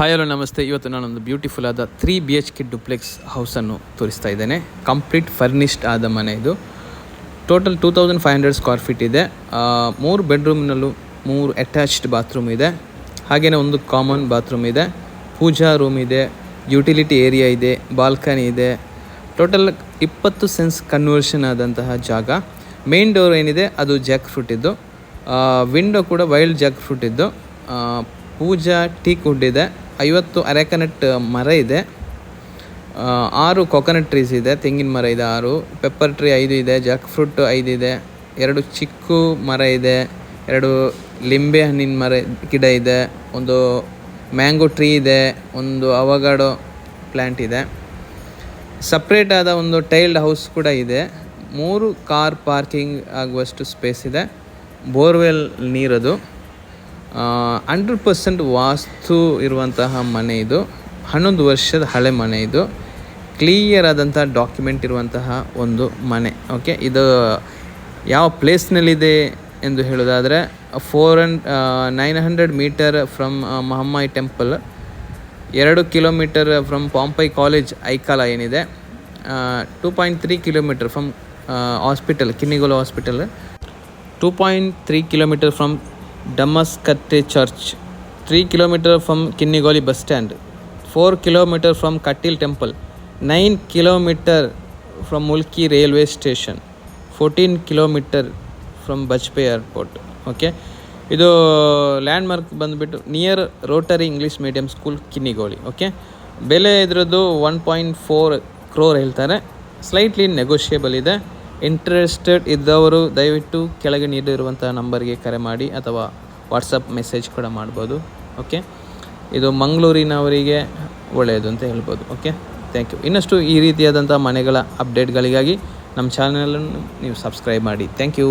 Hi hello ನಮಸ್ತೆ ಇವತ್ತು ನಾನೊಂದು ಬ್ಯೂಟಿಫುಲ್ ಆದ three B H K duplex ಹೌಸನ್ನು ತೋರಿಸ್ತಾ ಇದ್ದೇನೆ. ಕಂಪ್ಲೀಟ್ ಫರ್ನಿಶ್ಡ್ ಆದ ಮನೆ ಇದು. Total two thousand five hundred square feet ಇದೆ. ಮೂರು ಬೆಡ್ರೂಮ್ನಲ್ಲೂ ಮೂರು ಅಟ್ಯಾಚ್ಡ್ ಬಾತ್ರೂಮ್ ಇದೆ. ಹಾಗೆಯೇ ಒಂದು ಕಾಮನ್ ಬಾತ್ರೂಮ್ ಇದೆ. ಪೂಜಾ ರೂಮ್ ಇದೆ ಯುಟಿಲಿಟಿ ಏರಿಯಾ ಇದೆ ಬಾಲ್ಕನಿ ಇದೆ. ಟೋಟಲ್ ಇಪ್ಪತ್ತು ಸೆನ್ಸ್ ಕನ್ವರ್ಷನ್ ಆದಂತಹ ಜಾಗ. ಮೇನ್ ಡೋರ್ ಏನಿದೆ, ಅದು ಜಾಕ್ ಫ್ರೂಟ್ ಇದ್ದು ವಿಂಡೋ ಕೂಡ ವೈಲ್ಡ್ ಜಾಕ್ ಫ್ರೂಟ್ ಇದ್ದು ಪೂಜಾ ಟೀಕ್ ವುಡ್ ಇದೆ. ಐವತ್ತು ಅರೆಕನೆಟ್ ಮರ ಇದೆ. ಆರು ಕೊಕೊನಟ್ ಟ್ರೀಸ್ ಇದೆ. ತೆಂಗಿನ ಮರ ಇದೆ ಆರು. ಪೆಪ್ಪರ್ ಟ್ರೀ ಐದು ಇದೆ. ಜಾಕ್ ಫ್ರೂಟ್ ಐದು ಇದೆ. ಎರಡು ಚಿಕ್ಕು ಮರ ಇದೆ. ಎರಡು ಲಿಂಬೆ ಹಣ್ಣಿನ ಮರ, ಗಿಡ ಇದೆ. ಒಂದು ಮ್ಯಾಂಗೋ ಟ್ರೀ ಇದೆ. ಒಂದು ಅವಗಾಡೋ ಪ್ಲ್ಯಾಂಟ್ ಇದೆ. ಸಪ್ರೇಟ್ ಆದ ಒಂದು ಟೈಲ್ಡ್ ಹೌಸ್ ಕೂಡ ಇದೆ. ಮೂರು ಕಾರ್ ಪಾರ್ಕಿಂಗ್ ಆಗುವಷ್ಟು ಸ್ಪೇಸ್ ಇದೆ. ಬೋರ್ವೆಲ್ ನೀರದು. ಹಂಡ್ರೆಡ್ ಪರ್ಸೆಂಟ್ ವಾಸ್ತು ಇರುವಂತಹ ಮನೆ ಇದು. ಹನ್ನೊಂದು ವರ್ಷದ ಹಳೆ ಮನೆ ಇದು. ಕ್ಲಿಯರ್ ಆದಂಥ ಡಾಕ್ಯುಮೆಂಟ್ ಇರುವಂತಹ ಒಂದು ಮನೆ ಓಕೆ ಇದು ಯಾವ ಪ್ಲೇಸ್ನಲ್ಲಿದೆ ಎಂದು ಹೇಳೋದಾದರೆ four and nine hundred metre from Mahammayi temple ಎರಡು ಕಿಲೋಮೀಟರ್ ಫ್ರಮ್ ಪಾಂಪೈ ಕಾಲೇಜ್ ಐಕಾಲ ಏನಿದೆ. Two point three kilometre from hospital Kinnigoli hospital two point three kilometre from Damaskatte church three kilometre from Kinnigoli bus stand four kilometre from Kateel temple nine kilometre from Mulki railway station fourteen kilometre from Bajpe airport okay ಇದು landmark ಬಂದುಬಿಟ್ಟು near Rotary English medium school Kinnigoli okay ಬೆಲೆ ಇದರದ್ದು one point four crore ಹೇಳ್ತಾರೆ. Slightly negotiable ಇದೆ. Interested ಇದ್ದವರು ದಯವಿಟ್ಟು ಕೆಳಗೆ ನೀಡಿರುವಂಥ ನಂಬರ್ಗೆ ಕರೆ ಮಾಡಿ ಅಥವಾ ವಾಟ್ಸಪ್ ಮೆಸೇಜ್ ಕೂಡ ಮಾಡ್ಬೋದು ಓಕೆ ಇದು ಮಂಗಳೂರಿನವರಿಗೆ ಒಳ್ಳೆಯದು ಅಂತ ಹೇಳ್ಬೋದು ಓಕೆ ಥ್ಯಾಂಕ್ ಯು ಇನ್ನಷ್ಟು ಈ ರೀತಿಯಾದಂಥ ಮನೆಗಳ ಅಪ್ಡೇಟ್ಗಳಿಗಾಗಿ ನಮ್ಮ ಚಾನಲನ್ನು ನೀವು ಸಬ್ಸ್ಕ್ರೈಬ್ ಮಾಡಿ. Thank you